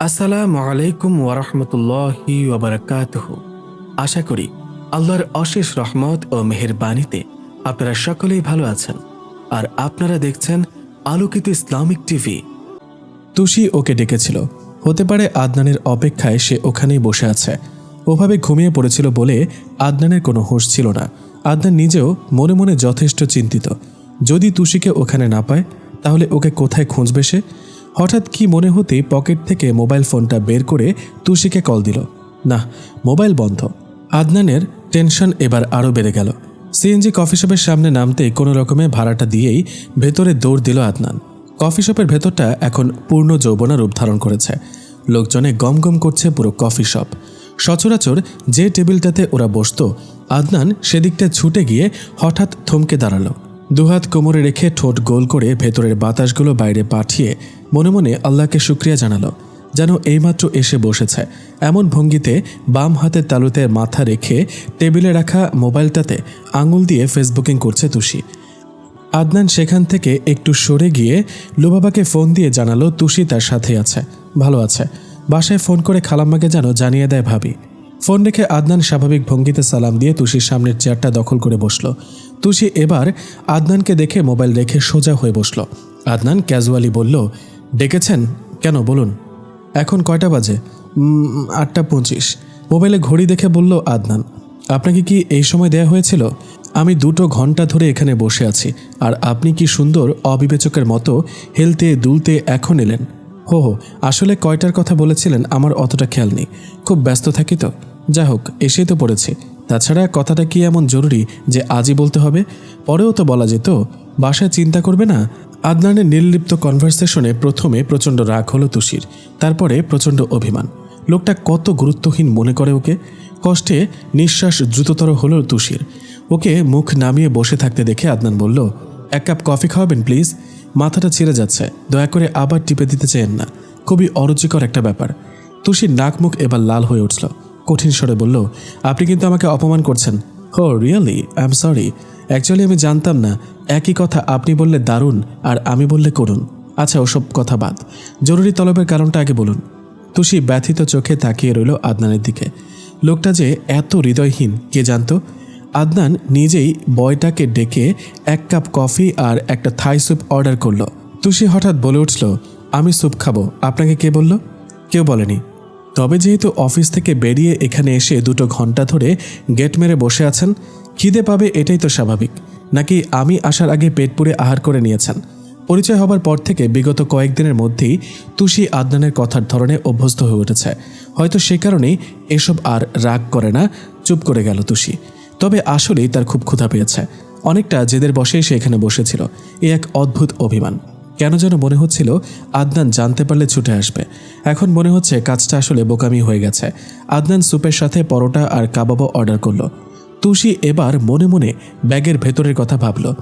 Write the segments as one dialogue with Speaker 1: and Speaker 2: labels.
Speaker 1: আসসালামু আলাইকুম ওরহমতুল্লাহি ওবরাকাতুহ আশা করি আল্লাহর অশেষ রহমত ও মেহেরবানিতে আপনারা সকলেই ভালো আছেন আর আপনারা দেখছেন আলোকিত ইসলামিক টিভি।
Speaker 2: তুষি ওকে ডেকেছিল। হতে পারে আদনানের অপেক্ষায় সে ওখানেই বসে আছে। ওভাবে ঘুমিয়ে পড়েছিল বলে আদনানের কোনো হুঁশ ছিল না। আদনান নিজেও মনে মনে যথেষ্ট চিন্তিত। যদি তুষিকে ওখানে না পায়, তাহলে ওকে কোথায় খুঁজবে সে? হঠাৎ কি মনে হতেই পকেট থেকে মোবাইল ফোনটা বের করে তুষিকে কল দিল। না, মোবাইল বন্ধ। আদনানের টেনশন এবার আরও বেড়ে গেল। সিএনজি কফি শপের সামনে নামতেই কোনো রকমে ভাড়াটা দিয়েই ভেতরে দৌড় দিল আদনান। কফি শপের ভেতরটা এখন পূর্ণ যৌবনা রূপ ধারণ করেছে। লোকজনে গম গম করছে পুরো কফি শপ। সচরাচর যে টেবিলটাতে ওরা বসতো, আদনান সেদিকটা ছুটে গিয়ে হঠাৎ থমকে দাঁড়াল। দুহাত কোমরে রেখে ঠোঁট গোল করে ভেতরের বাতাসগুলো বাইরে পাঠিয়ে মনে মনে আল্লাহকে শুক্রিয়া জানালো, যেন এইমাত্র এসে বসেছে। এমন ভঙ্গিতে বাম হাতের তালুতে মাথা রেখে টেবিলে রাখা মোবাইলটাতে আঙুল দিয়ে ফেসবুকিং করছে তুষি। আদনান সেখান থেকে একটু সরে গিয়ে লুবাবাকে ফোন দিয়ে জানালো তুষি তার সাথে আছে, ভালো আছে। বাসায় ফোন করে খালাম্মাকে যেন জানিয়ে দেয় ভাবি। ফোন রেখে আদনান স্বাভাবিক ভঙ্গিতে সালাম দিয়ে তুষির সামনের চেয়ারটা দখল করে বসল। তুষি এবার আদনানকে দেখে মোবাইল রেখে সোজা হয়ে বসল। আদনান ক্যাজুয়ালি বলল ডেকেছেন? কেন? বলুন। এখন কয়টা বাজে? আটটা পঁচিশ। মোবাইলে ঘড়ি দেখে বলল, আদনান, আপনাকে কি এই সময় দেয়া হয়েছিল? আমি দুটো ঘণ্টা ধরে এখানে বসে আছি, আর আপনি কি সুন্দর, অবিবেচকের মতো হেলতে দুলতে এখন এলেন। হো হো, আসলে কয়টার কথা বলেছিলেন আমার অতটা খেয়াল নেই। খুব ব্যস্ত থাকি তো। যা হোক, এসেই তো পড়েছি। তাছাড়া কথাটা কি এমন জরুরি যে আজই বলতে হবে? পরেও তো বলা যেত। বাসায় চিন্তা করবে না? আদনানের নির্লিপ্ত কনভারসেশনে প্রথমে প্রচণ্ড রাগ হলো তুষির, তারপরে প্রচণ্ড অভিমান। লোকটা কত গুরুত্বহীন মনে করে ওকে। কষ্টে নিঃশ্বাস দ্রুততর হলো তুষির। ওকে মুখ নামিয়ে বসে থাকতে দেখে আদনান বলল, এক কাপ কফি খাওয়াবেন, প্লিজ? মাথাটা ছিঁড়ে যাচ্ছে। দয়া করে আবার টিপে দিতে চেয়েন না। খুবই অরুচিকর একটা ব্যাপার। তুষির নাক মুখ এবার লাল হয়ে উঠল। কঠিন স্বরে বলল, আপনি কিন্তু আমাকে অপমান করছেন। হো really I am sorry actually আমি জানতাম না, একই কথা আপনি বললে দারুণ আর আমি বললে করুন আচ্ছা ওসব কথা বাদ। জরুরি তলবের কারণটা আগে বলুন। তুষি ব্যথিত চোখে তাকিয়ে রইল আদনানের দিকে। লোকটা যে এত হৃদয়হীন, কে জানতো? আদনান নিজেই বয়টাকে ডেকে এক কাপ কফি আর একটা থাই স্যুপ অর্ডার করল। তুষি হঠাৎ বলে উঠল, আমি স্যুপ খাব, আপনাকে কে বলল? কেউ বলেনি। তবে যেহেতু অফিস থেকে বেরিয়ে এখানে এসে দুটো ঘণ্টা ধরে গেট মেরে বসে আছেন খিদে পাবে এটাই তো স্বাভাবিক। নাকি আমি আসার আগে পেট পুড়ে আহার করে নিয়েছেন? পরিচয় হবার পর থেকে বিগত কয়েকদিনের মধ্যেই তুষি আদনানের কথার ধরনে অভ্যস্ত হয়ে উঠেছে। হয়তো সে কারণেই এসব আর রাগ করে না, চুপ করে গেল তুষি। তবে আসলেই তার খুব ক্ষুধা পেয়েছে। অনেকটা জেদের বসেই সে এখানে বসেছিল। এ এক অদ্ভুত অভিমান। কেন যেন মনে হচ্ছিল আদনান জানতে পারলে ছুটে আসবে। এখন মনে হচ্ছে কাজটা আসলে বোকামি হয়ে গেছে। আদনান স্যুপের সাথে পরোটা আর কাবাবও অর্ডার করল। তুষি এবার মনে মনে ব্যাগের ভেতরের কথা ভাবল।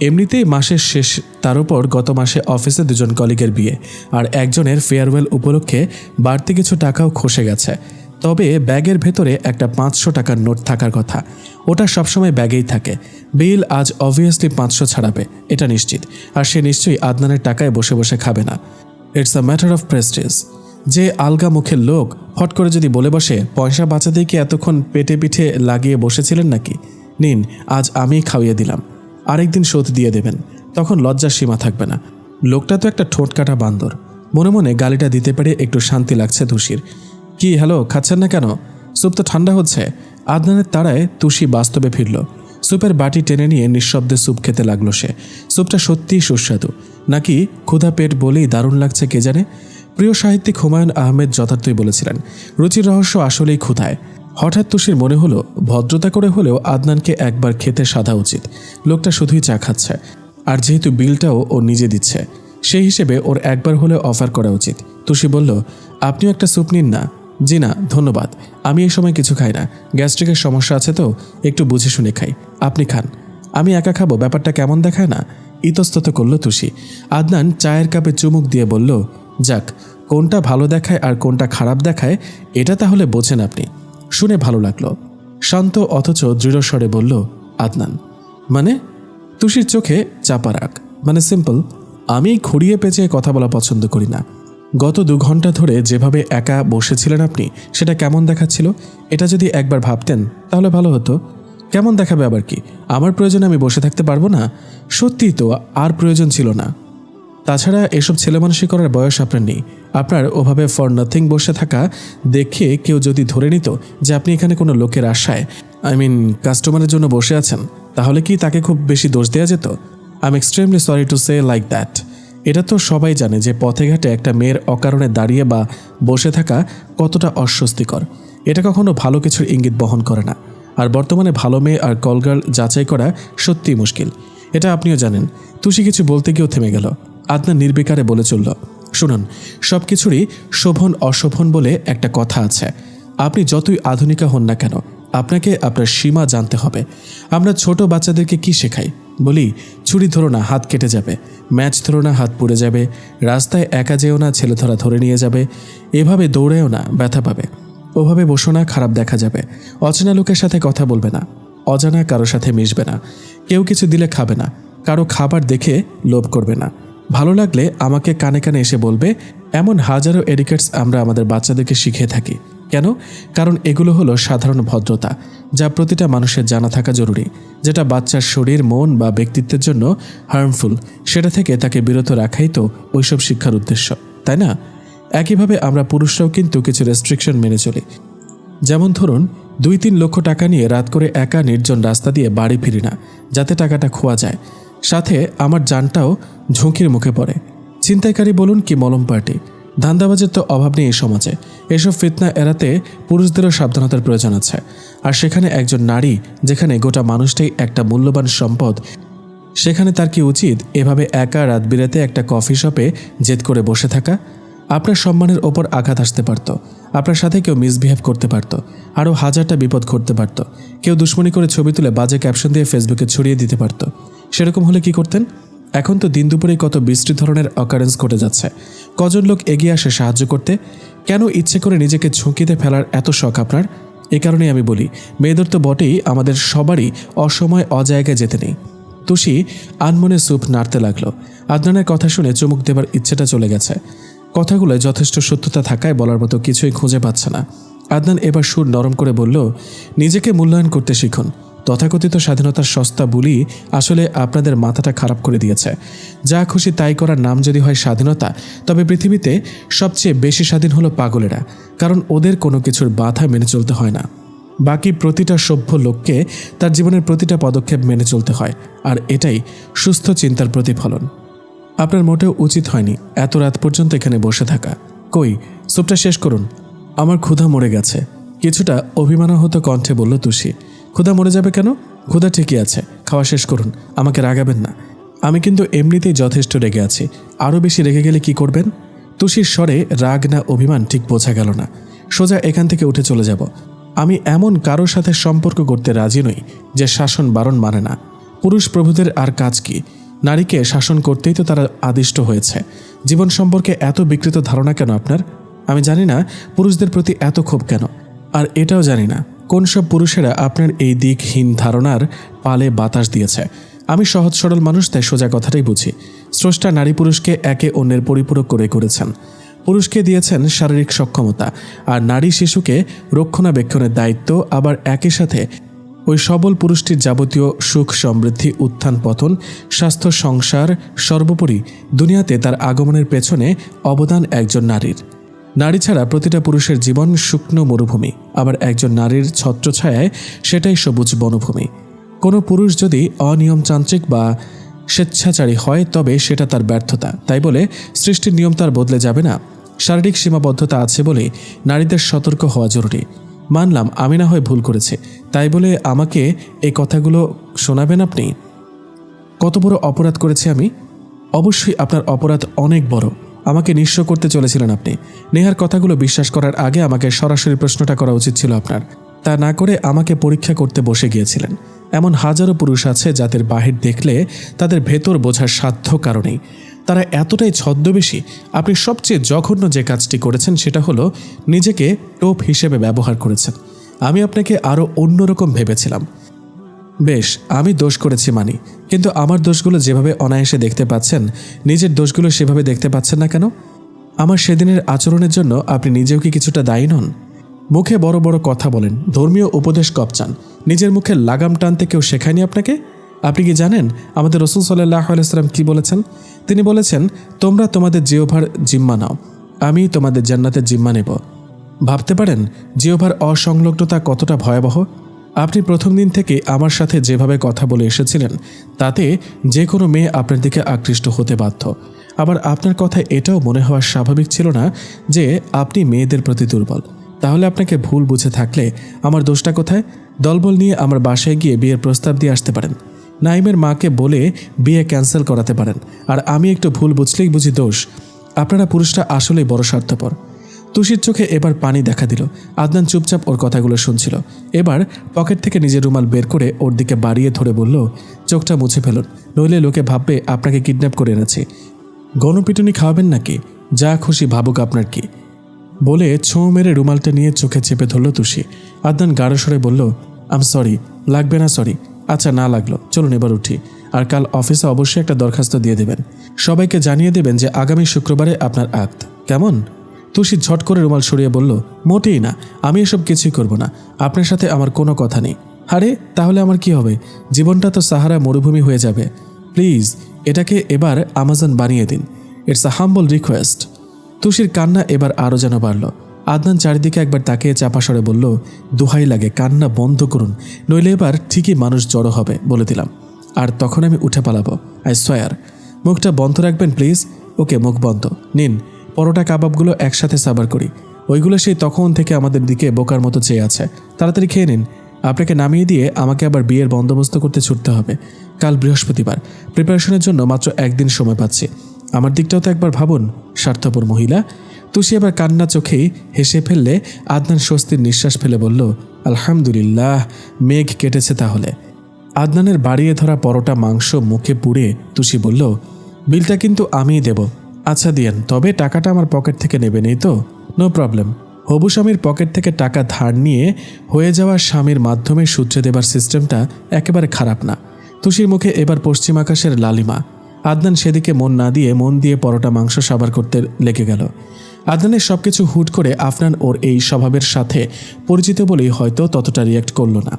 Speaker 2: এমনিতেই মাসের শেষ, তার উপর গত মাসে অফিসে দুজন কলিগের বিয়ে আর একজনের ফেয়ারওয়েল উপলক্ষে বাড়তি কিছু টাকাও খসে গেছে। তবে ব্যাগের ভেতরে একটা পাঁচশো টাকার নোট থাকার কথা। ওটা সবসময় ব্যাগেই থাকে। বিল আজ অবভিয়াসলি পাঁচশো ছাড়াবে, এটা নিশ্চিত। আর সে নিশ্চয়ই আদনানের টাকায় বসে বসে খাবে না। It's a matter of prestige যে আলগা মুখের লোক হট করে যদি বলে বসে, পয়সা বাঁচাতেই কি এতক্ষণ পেটে পিঠে লাগিয়ে বসেছিলেন নাকি? নিন, আজ আমিই খাওয়িয়ে দিলাম। আরেকদিন শোধ দিয়ে দেবেন, তখন লজ্জার সীমা থাকবে না। লোকটা তো একটা ঠোঁট কাটা বান্দর। মনে মনে গালিটা দিতে পেরে একটু শান্তি লাগছে তুষির। কি, হ্যালো, খাচ্ছেন না কেন? স্যুপ তো ঠান্ডা হচ্ছে। আদনানের তাড়ায় তুষি বাস্তবে ফিরল। স্যুপের বাটি টেনে নিয়ে নিঃশব্দে স্যুপ খেতে লাগল সে। স্যুপটা সত্যিই সুস্বাদু। নাকি ক্ষুধা পেট বলেই দারুণ লাগছে কে জানে? প্রিয় সাহিত্যিক হুমায়ুন আহমেদ যথার্থই বলেছিলেন, রুচির রহস্য আসলেই ক্ষুধায়। হঠাৎ তুষির মনে হলো, ভদ্রতা করে হলেও আদনানকে একবার খেতে সাধা উচিত। লোকটা শুধুই চা খাচ্ছে, আর যেহেতু বিলটাও ও নিজে দিচ্ছে, সেই হিসেবে ওর একবার হলেও অফার করা উচিত। তুষি বলল, আপনিও একটা স্যুপ নিন না। জি না, ধন্যবাদ। আমি এই সময় কিছু খাই না। গ্যাস্ট্রিকের সমস্যা আছে তো, একটু বুঝে শুনে খাই। আপনি খান। আমি একা খাব, ব্যাপারটা কেমন দেখায় না? ইতস্তত করল তুষি। আদনান চায়ের কাপে চুমুক দিয়ে বলল যাক, কোনটা ভালো দেখায় আর কোনটা খারাপ দেখায়, এটা তাহলে বোঝেন আপনি। শুনে ভালো লাগল। শান্ত অথচ দৃঢ়স্বরে বলল, আদনান মানে? তুষির চোখে চাপা রাখ মানে সিম্পল আমি ঘুরিয়ে পেঁচিয়ে কথা বলা পছন্দ করি না। গত দু ঘণ্টা ধরে যেভাবে একা বসেছিলেন আপনি, সেটা কেমন দেখাচ্ছিল? এটা যদি একবার ভাবতেন, তাহলে ভালো হতো। কেমন দেখাবে আবার কি? আমার প্রয়োজনে আমি বসে থাকতে পারব না? সত্যিই তো, আর প্রয়োজন ছিল না। তাছাড়া এসব ছেলেমানুষি করার বয়স আপনার নেই। আপনার ওভাবে ফর নাথিং বসে থাকা দেখে কেউ যদি ধরে নিত যে আপনি এখানে কোনো লোকের আশায় আই মিন কাস্টমারের জন্য বসে আছেন, তাহলে কি তাকে খুব বেশি দোষ দেওয়া যেত? I am extremely sorry to say like that এটা তো সবাই জানে যে পথে ঘাটে একটা মেয়ের অকারণে দাঁড়িয়ে বা বসে থাকা কতটা অস্বস্তিকর। এটা কখনো ভালো কিছুর ইঙ্গিত বহন করে না। আর বর্তমানে ভালো মেয়ে আর কলগার্ল যাচাই করা সত্যিই মুশকিল। এটা আপনিও জানেন। তুষি কিছু বলতে গিয়েও থেমে গেল। আদনান নির্বিকারে বলে চলল, শুনুন সব কিছুরই শোভন অশোভন বলে একটা কথা আছে। আপনি যতই আধুনিকা হন না কেন, আপনাকে আপনার সীমা জানতে হবে। আমরা ছোট বাচ্চাদেরকে কি শেখাই? বলি, ছুরি ধরো না, হাত কেটে যাবে। ম্যাচ ধরো না, হাত পুড়ে যাবে। রাস্তায় একা যেও না, ছেলে ধরা ধরে নিয়ে যাবে। এভাবে দৌড়েও না, ব্যথা পাবে। ওভাবে বসো না, খারাপ দেখা যাবে। অচেনা লোকের সাথে কথা বলবে না। অজানা কারও সাথে মিশবে না। কেউ কিছু দিলে খাবে না। কারও খাবার দেখে লোভ করবে না। ভালো লাগলে আমাকে কানে কানে এসে বলবে, এমন হাজারো এডিকেটস আমরা আমাদের বাচ্চাদেরকে শিখিয়ে থাকি। কেন? কারণ এগুলো হলো সাধারণ ভদ্রতা, যা প্রতিটা মানুষের জানা থাকা জরুরি, যেটা বাচ্চার শরীর, মন বা ব্যক্তিত্বের জন্য হার্মফুল সেটা থেকে তাকে বিরত রাখাই তো ওইসব শিক্ষার উদ্দেশ্য, তাই না? একইভাবে আমরা পুরুষরাও কিন্তু কিছু রেস্ট্রিকশন মেনে চলি। যেমন ধরুন দুই তিন লক্ষ টাকা নিয়ে রাত করে একা নির্জন রাস্তা দিয়ে বাড়ি ফিরি না, যাতে টাকাটা খোয়া যায়। সাথে আমার যানটাও ঝুঁকির মুখে পড়ে। ছিনতাইকারী বলুন কি মলম পার্টি। ধান্দাবাজের তো অভাব নেই এই সমাজে। এসব ফিতনা এড়াতে পুরুষদেরও সাবধানতার প্রয়োজন আছে। আর সেখানে একজন নারী, যেখানে গোটা মানুষটাই একটা মূল্যবান সম্পদ, সেখানে তার কি উচিত এভাবে একা রাত বিরাতে একটা কফি শপে জেদ করে বসে থাকা? আপনার সম্মানের ওপর আঘাত আসতে পারত। আপনার সাথে কেউ মিসবিহেভ করতে পারত। আরও হাজারটা বিপদ ঘটতে পারত। কেউ দুশ্মনী করে ছবি তুলে বাজে ক্যাপশন দিয়ে ফেসবুকে ছড়িয়ে দিতে পারত। সেরকম হলে কি করতেন? এখন তো দিন দুপুরেই কত বৃষ্টি ধরনের অকারেন্স ঘটে যাচ্ছে। কজন লোক এগিয়ে আসে সাহায্য করতে? কেন ইচ্ছে করে নিজেকে ঝুঁকিতে ফেলার এত শখ আপনার? এ কারণেই আমি বলি, মেয়েদের তো বটেই আমাদের সবারই অসময় অজায়গায় যেতে নেই। তুষি, আনমনে স্যুপ নাড়তে লাগল। আদনানের কথা শুনে চুমুক দেবার ইচ্ছেটা চলে গেছে। কথাগুলো যথেষ্ট সত্যতা থাকায় বলার মতো কিছুই খুঁজে পাচ্ছে না। আদনান এবার সুর নরম করে বলল, নিজেকে মূল্যায়ন করতে শিখুন। তথাকথিত স্বাধীনতার সস্তা বুলি আসলে আপনাদের মাথাটা খারাপ করে দিয়েছে। যা খুশি তাই করার নাম যদি হয় স্বাধীনতা, তবে পৃথিবীতে সবচেয়ে বেশি স্বাধীন হলো পাগলেরা, কারণ ওদের কোনো কিছুর বাধা মেনে চলতে হয় না। বাকি প্রতিটা সভ্য লোককে তার জীবনের প্রতিটা পদক্ষেপ মেনে চলতে হয়, আর এটাই সুস্থ চিন্তার প্রতিফলন। আপনার মোটেও উচিত হয়নি এত রাত পর্যন্ত এখানে বসে থাকা। কই, স্যুপটা শেষ করুন। আমার ক্ষুধা মরে গেছে। কিছুটা অভিমানাহত কণ্ঠে বলল তুষি ক্ষুধা মরে যাবে কেন? ক্ষুধা ঠিকই আছে। খাওয়া শেষ করুন। আমাকে রাগাবেন না। আমি কিন্তু এমনিতেই যথেষ্ট রেগে আছি। আরও বেশি রেগে গেলে কি করবেন? তুষির স্বরে রাগ না অভিমান ঠিক বোঝা গেল না। সোজা এখান থেকে উঠে চলে যাব। আমি এমন কারোর সাথে সম্পর্ক করতে রাজি নই যে শাসন বারণ মানে না। পুরুষ প্রভুদের আর কাজ কি? নারীকে শাসন করতেই তো তারা আদিষ্ট হয়েছে। জীবন সম্পর্কে এত বিকৃত ধারণা কেন আপনার? আমি জানি না পুরুষদের প্রতি এত ক্ষোভ কেন। আর এটাও জানি না। কোন সব পুরুষেরা আপনার এই দিকহীন ধারণার পালে বাতাস দিয়েছে? আমি সহজ সরল মানুষ, তাই সোজা কথাটাই বুঝি। স্রষ্টা নারী পুরুষকে একে অন্যের পরিপূরক করে করেছেন। পুরুষকে দিয়েছেন শারীরিক সক্ষমতা, আর নারী শিশুকে রক্ষণাবেক্ষণের দায়িত্ব, আবার একই সাথে ওই সবল পুরুষটির যাবতীয় সুখ সমৃদ্ধি, উত্থান পতন, স্বাস্থ্য সংসার, সর্বোপরি দুনিয়াতে তার আগমনের পেছনে অবদান একজন নারীর। নারী ছাড়া প্রতিটা পুরুষের জীবন শুকনো মরুভূমি। আবার একজন নারীর ছত্রছায়ায় সেটাই সবুজ বনভূমি। কোনো পুরুষ যদি অনিয়মতান্ত্রিক বা স্বেচ্ছাচারী হয়, তবে সেটা তার ব্যর্থতা। তাই বলে সৃষ্টির নিয়ম তার বদলে যাবে না। শারীরিক সীমাবদ্ধতা আছে বলে নারীদের সতর্ক হওয়া জরুরি। মানলাম, আমি না হয় ভুল করেছি। তাই বলে আমাকে এই কথাগুলো শোনাবেন আপনি? কত বড় অপরাধ করেছি আমি? অবশ্যই আপনার অপরাধ অনেক বড়। আমাকে নিঃস্ব করতে চলেছিলেন আপনি। নেহার কথাগুলো বিশ্বাস করার আগে আমাকে সরাসরি প্রশ্নটা করা উচিত ছিল আপনার। তা না করে আমাকে পরীক্ষা করতে বসে গিয়েছিলেন। এমন হাজারো পুরুষ আছে যাদের বাহির দেখলে তাদের ভেতর বোঝার সাধ্য কারণেই তারা এতটাই ছদ্মবেশী, আপনি সবচেয়ে জঘন্য যে কাজটি করেছেন সেটা হলো নিজেকে টোপ হিসেবে ব্যবহার করেছেন। আমি আপনাকে আরও অন্যরকম ভেবেছিলাম। বেশ, আমি দোষ করেছি মানি। কিন্তু আমার দোষগুলো যেভাবে অনায়াসে দেখতে পাচ্ছেন, নিজের দোষগুলো সেভাবে দেখতে পাচ্ছেন না কেন? আমার সেদিনের আচরণের জন্য আপনি নিজেও কি কিছুটা দায়ী নন? মুখে বড় বড় কথা বলেন, ধর্মীয় উপদেশ কপচান, নিজের মুখে লাগাম টানতে কেউ শেখায়নি আপনাকে? আপনি কি জানেন আমাদের রসুল সাল্লাহ আলাইসাল্লাম কি বলেছেন? তিনি বলেছেন, তোমরা তোমাদের জিওভার জিম্মা নাও, আমি তোমাদের জান্নাতের জিম্মা নেব। ভাবতে পারেন জিওভার অসংলগ্নতা কতটা ভয়াবহ? আপনি প্রথম দিন থেকে আমার সাথে যেভাবে কথা বলে এসেছিলেন, তাতে যে কোনো মেয়ে আপনার দিকে আকৃষ্ট হতে বাধ্য। আবার আপনার কথা এটাও মনে হওয়া স্বাভাবিক ছিল না যে আপনি মেয়েদের প্রতি দুর্বল। তাহলে আপনাকে ভুল বুঝে থাকলে আমার দোষটা কোথায়? দলবল নিয়ে আমার বাসায় গিয়ে বিয়ের প্রস্তাব দিয়ে আসতে পারেন। নাইমের মাকে বলে বিয়ে ক্যান্সেল করাতে পারেন। আর আমি একটু ভুল বুঝলেই বুঝি দোষ। আপনারা পুরুষরা আসলেই বড় স্বার্থপর। তুষির চোখে এবার পানি দেখা দিল। আদনান চুপচাপ ওর কথাগুলো শুনছিল। এবার পকেট থেকে নিজের রুমাল বের করে ওর দিকে বাড়িয়ে ধরে বলল, চোখটা মুছে ফেলুন। নইলে লোকে ভাববে আপনাকে কিডন্যাপ করে এনেছি। গণপিটুনি খাওয়াবেন নাকি? যা খুশি ভাবুক আপনার কি? বলে ছোঁ মেরে রুমালটা নিয়ে চোখে চেপে ধরল তুষি। আদনান গাঢ় স্বরে বলল, আম সরি, লাগবে না সরি। আচ্ছা না লাগল। চলুন এবার উঠি। আর কাল অফিসে অবশ্যই একটা দরখাস্ত দিয়ে দেবেন। সবাইকে জানিয়ে দেবেন যে আগামী শুক্রবারে আপনার আক্ত। কেমন? তুষি ঝট করে রুমাল সরিয়ে বলল, মোটেই না, আমি এসব কিছুই করব না। আপনার সাথে আমার কোনো কথা নেই। আরে, তাহলে আমার কি হবে? জীবনটা তো সাহারা মরুভূমি হয়ে যাবে। প্লিজ, এটাকে এবার আমাজন বানিয়ে দিন। It's a humble request. তুষির কান্না এবার আরও যেন বাড়ল। আদনান চারিদিকে একবার তাকিয়ে চাপা সরে বলল, দোহাই লাগে, কান্না বন্ধ করুন। নইলে এবার ঠিকই মানুষ জড়ো হবে, বলে দিলাম। আর তখন আমি উঠে পালাবো আই সোয়ার মুখটা বন্ধ রাখবেন, প্লিজ? ওকে, মুখ বন্ধ। নিন। পরোটা কাবাবগুলো একসাথে সাবার করি। ওইগুলো সেই তখন থেকে আমাদের দিকে বোকার মতো চেয়ে আছে। তাড়াতাড়ি খেয়ে নিন। আপনাকে নামিয়ে দিয়ে আমাকে আবার বিয়ের বন্দোবস্ত করতে ছুটতে হবে। কাল বৃহস্পতিবার। প্রিপারেশনের জন্য মাত্র একদিন সময় পাচ্ছি। আমার দিকটাও তো একবার ভাবুন, স্বার্থপর মহিলা। তুষি এবার কান্না চোখেই হেসে ফেললে আদনান স্বস্তির নিঃশ্বাস ফেলে বলল, আলহামদুলিল্লাহ, মেঘ কেটেছে তাহলে। আদনানের বাড়িয়ে ধরা পরোটা, মাংস, মুখে পুড়ে তুষি বলল, বিলটা কিন্তু আমিই দেব। আচ্ছা দিয়েন, তবে টাকাটা আমার পকেট থেকে নেবে নেই তো? No problem. হবু স্বামীর পকেট থেকে টাকা ধার নিয়ে হয়ে যাওয়া স্বামীর মাধ্যমে সূত্রে দেবার সিস্টেমটা একেবারে খারাপ না। তুষির মুখে এবার পশ্চিম আকাশের লালিমা। আদনান সেদিকে মন না দিয়ে মন দিয়ে পরোটা মাংস সাবার করতে লেগে গেল। আদনানের সবকিছু হুট করে আফনান ওর এই স্বভাবের সাথে পরিচিত বলেই হয়তো ততটা রিয়াক্ট করল না।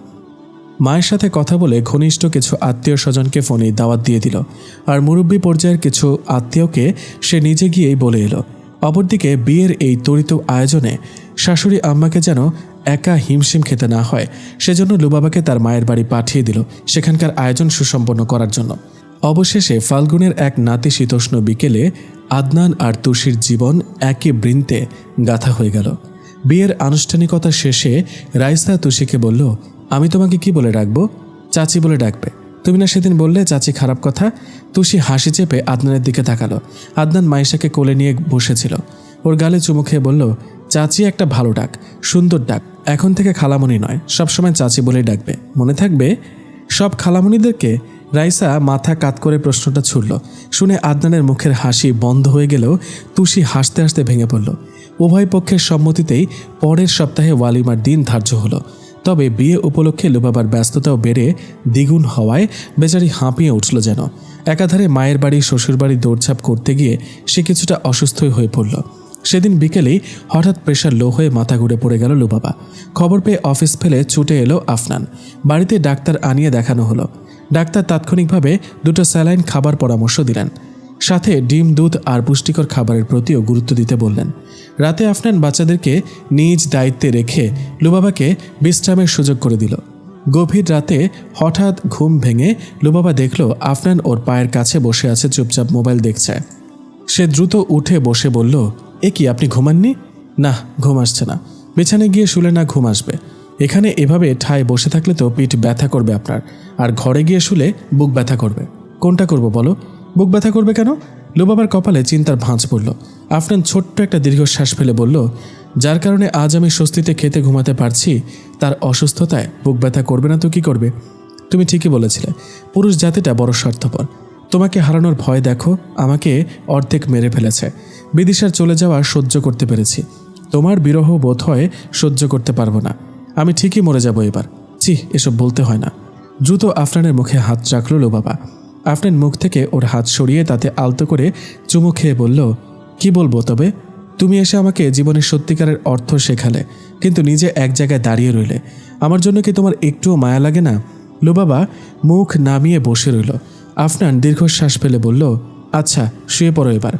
Speaker 2: মায়ের সাথে কথা বলে ঘনিষ্ঠ কিছু আত্মীয় স্বজনকে ফোনে দাওয়াত দিয়ে দিল। আর মুরব্বী পর্যায়ের কিছু আত্মীয়কে সে নিজে গিয়েই বলে এলো। অপরদিকে বিয়ের এই তরিত আয়োজনে শাশুড়ি আম্মাকে যেন একা হিমশিম খেতে না হয়, সেজন্য লুবাবাকে তার মায়ের বাড়ি পাঠিয়ে দিল সেখানকার আয়োজন সুসম্পন্ন করার জন্য। অবশেষে ফাল্গুনের এক নাতিশীতোষ্ণ বিকেলে আদনান আর তুষির জীবন একই বৃন্তে গাথা হয়ে গেল। বিয়ের আনুষ্ঠানিকতা শেষে রাইসা তুষিকে বলল আমি তোমাকে কি বলে ডাকবো? চাচি বলে ডাকবে। তুমি না সেদিন বললে, চাচি, খারাপ কথা। তুষি হাসি চেপে আদনানের দিকে তাকালো। আদনান মাইশাকে কোলে নিয়ে বসেছিল। ওর গালে চুমু খেয়ে বলল, চাচি একটা ভালো ডাক, সুন্দর ডাক। এখন থেকে খালামণি নয়, সবসময় চাচি বলেই ডাকবে। মনে থাকবে? সব খালামণিদেরকে রাইসা মাথা কাত করে প্রশ্নটা ছুড়ল। শুনে আদনানের মুখের হাসি বন্ধ হয়ে গেলেও তুষি হাসতে হাসতে ভেঙে পড়ল। উভয় পক্ষের সম্মতিতেই পরের সপ্তাহে ওয়ালিমার দিন ধার্য হলো। তবে বিয়ে উপলক্ষে লুবাবার ব্যস্ততাও বেড়ে দ্বিগুণ হওয়ায় বেচারি হাঁপিয়ে উঠল যেন। একাধারে মায়ের বাড়ি শ্বশুরবাড়ি দৌড়ঝাঁপ করতে গিয়ে সে কিছুটা অসুস্থই হয়ে পড়ল। সেদিন বিকেলেই হঠাৎ প্রেশার লো হয়ে মাথা ঘুরে পড়ে গেল লুবাবা। খবর পেয়ে অফিস ফেলে ছুটে এলো আফনান। বাড়িতে ডাক্তার আনিয়ে দেখানো হলো। ডাক্তার তাৎক্ষণিকভাবে দুটো স্যালাইন খাবার পরামর্শ দিলেন। সাথে ডিম, দুধ আর পুষ্টিকর খাবারের প্রতিও গুরুত্ব দিতে বললেন। রাতে আফনান বাচ্চাদেরকে নিজ দায়িত্বে রেখে লুবাবাকে বিশ্রামের সুযোগ করে দিল। গভীর রাতে হঠাৎ ঘুম ভেঙে লুবাবা দেখল আফনান ওর পায়ের কাছে বসে আছে, চুপচাপ মোবাইল দেখছে। সে দ্রুত উঠে বসে বলল, এ কি, আপনি ঘুমাননি? না, ঘুম আসছে না। বিছানে গিয়ে শুলে না ঘুম আসবে। এখানে এভাবে ঠায় বসে থাকলে তো পিঠ ব্যথা করবে আপনার, আর ঘরে গিয়ে শুলে বুক ব্যথা করবে। কোনটা করব বলো? বুক ব্যথা করবে কেন? লোবাবার কপালে চিন্তার ভাঁজ পড়ল। আফনান ছোট্ট একটা দীর্ঘশ্বাস ফেলে বলল, যার কারণে আজ আমি স্বস্তিতে খেতে ঘুমাতে পারছি, তার অসুস্থতায় বুক ব্যথা করবে না তো কি করবে? তুমি ঠিকই বলেছিলে, পুরুষ জাতিটা বড় স্বার্থপর। তোমাকে হারানোর ভয় দেখো, আমাকে অর্ধেক মেরে ফেলেছে। বিদিশার চলে যাওয়া সহ্য করতে পেরেছি। তোমার বিরহ বোধ হয় সহ্য করতে পারব না। আমি ঠিকই মরে যাব এবার। চি এসব বলতে হয় না। দ্রুত আফরানের মুখে হাত রাখল লো বাবা আফরান মুখ থেকে ওর হাত সরিয়ে তাতে আলতো করে চুমু খেয়ে বলল, কি বলব তবে? তুমি এসে আমাকে জীবনের সত্যিকারের অর্থ শেখালে, কিন্তু নিজে এক জায়গায় দাঁড়িয়ে রইলে। আমার জন্য কি তোমার একটুও মায়া লাগে না? লুবাবা মুখ নামিয়ে বসে রইল। আফনান দীর্ঘশ্বাস ফেলে বলল আচ্ছা শুয়ে পড়ো এবার।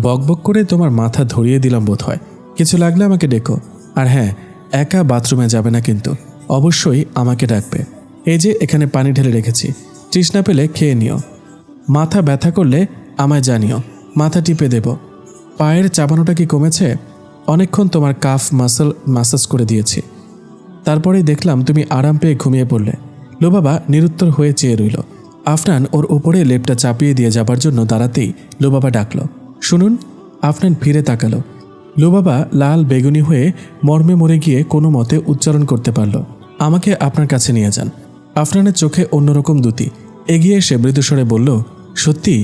Speaker 2: বকবক করে তোমার মাথা ধরিয়ে দিলাম বোধ হয় কিছু লাগলে আমাকে ডেকো। আর হ্যাঁ একা বাথরুমে যাবে না কিন্তু। অবশ্যই আমাকে ডাকবে। এই যে, এখানে পানি ঢেলে রেখেছি। তৃষ্ণা পেলে খেয়ে নিও। মাথা ব্যথা করলে আমায় জানিও। মাথা টিপে দেব। পায়ের চাবানোটা কি কমেছে? অনেকক্ষণ তোমার কাফ মাসল মাসাজ করে দিয়েছি। তারপরেই দেখলাম তুমি আরাম পেয়ে ঘুমিয়ে পড়লে। লোবাবা নিরুত্তর হয়ে চেয়ে রইল। আফনান ওর উপরে লেপটা চাপিয়ে দিয়ে যাবার জন্য দাঁড়াতেই লোবাবা ডাকলো। শুনুন, আফনান ফিরে তাকালো। লোবাবা লাল বেগুনি হয়ে মর্মে মরে গিয়ে কোনো মতে উচ্চারণ করতে পারল। আমাকে আপনার কাছে নিয়ে যান। আফনানের চোখে অন্যরকম দুতি। এগিয়ে এসে মৃদুস্বরে বলল, সত্যি?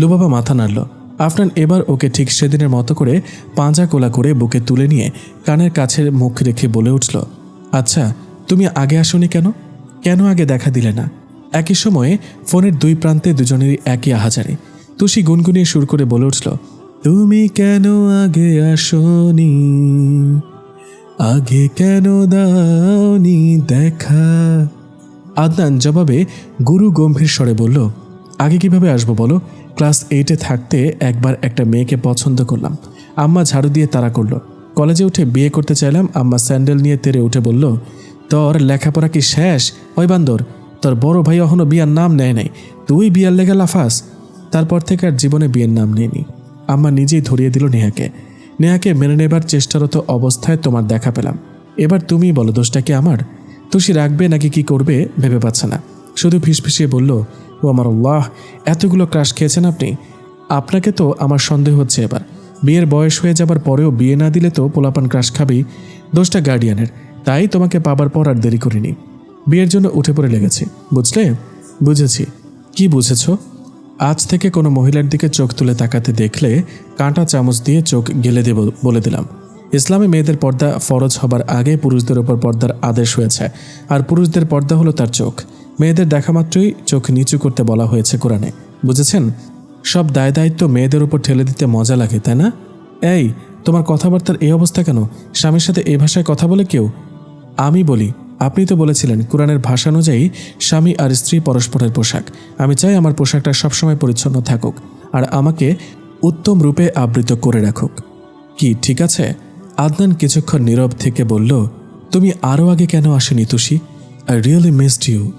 Speaker 2: লুবাবা মাথা নাড়ল। আফনান এবার ওকে ঠিক সেদিনের মতো করে পাঁজা কোলা করে বুকে তুলে নিয়ে কানের কাছে মুখ রেখে বলে উঠল আচ্ছা তুমি আগে আসনি কেন? কেন আগে দেখা দিলে না? একই সময়ে ফোনের দুই প্রান্তে দুজনেরই একই আহাজারি। তুষি গুনগুনিয়ে সুর করে বলে উঠল, তুমি কেন আগে আসনি? আগে কেন দাওনি দেখা? আদনান জবাবে গুরু গম্ভীর স্বরে বলল, আগে কীভাবে আসব বলো? ক্লাস এইটে থাকতে একবার একটা মেয়েকে পছন্দ করলাম। আম্মা ঝাড়ু দিয়ে তাড়া করল। কলেজে উঠে বিয়ে করতে চাইলাম, আম্মা স্যান্ডেল নিয়ে তেরে উঠে বলল, তোর লেখাপড়া কি শেষ? ওই বান্দর, তোর বড় ভাই এখনও বিয়ার নাম নেয় নাই। তুই বিয়ার লেগে লাফাস। তারপর থেকে আর জীবনে বিয়ের নাম নেয়নি। আম্মা নিজেই ধরিয়ে দিল নেহাকে। নেহাকে মেনে নেবার চেষ্টারত অবস্থায় তোমার দেখা পেলাম। এবার তুমি বলো, দোষটা কি আমার? তুষি রাখবে নাকি কি করবে ভেবে পাচ্ছে না। শুধু ফিসফিসিয়ে বলল, ও আমার আল্লাহ, এতগুলো ক্রাশ খেয়েছেন আপনি? আপনাকে তো আমার সন্দেহ হচ্ছে এবার। বিয়ের বয়স হয়ে যাবার পরেও বিয়ে না দিলে তো পোলাপান ক্রাশ খাবেই। দোষটা গার্ডিয়ানের। তাই তোমাকে পাবার পর আর দেরি করিনি। বিয়ের জন্য উঠে পড়ে লেগেছি। বুঝলে? বুঝেছি। কি বুঝেছ? আজ থেকে কোনো মহিলার দিকে চোখ তুলে তাকাতে দেখলে কাঁটা চামচ দিয়ে চোখ গেলে দেব বলে দিলাম। ইসলামে মেয়েদের পর্দা ফরজ হবার আগে পুরুষদের ওপর পর্দার আদেশ হয়েছে, আর পুরুষদের পর্দা হলো তার চোখ। মেয়েদের দেখা মাত্রই চোখ নিচু করতে বলা হয়েছে কোরআনে। বুঝেছেন? সব দায় দায়িত্ব মেয়েদের উপর ঠেলে দিতে মজা লাগে, তাই না? এই, তোমার কথাবার্তার এই অবস্থা কেন? স্বামীর সাথে এই ভাষায় কথা বলে কেউ? আমি বলি, আপনি তো বলেছিলেন কোরআনের ভাষা অনুযায়ী স্বামী আর স্ত্রী পরস্পরের পোশাক। আমি চাই আমার পোশাকটা সবসময় পরিচ্ছন্ন থাকুক, আর আমাকে উত্তম রূপে আবৃত করে রাখুক। কি, ঠিক আছে? আদনান কিছুক্ষণ নীরব থেকে বলল, তুমি আরও আগে কেন আসেনি, Tushi? I really missed you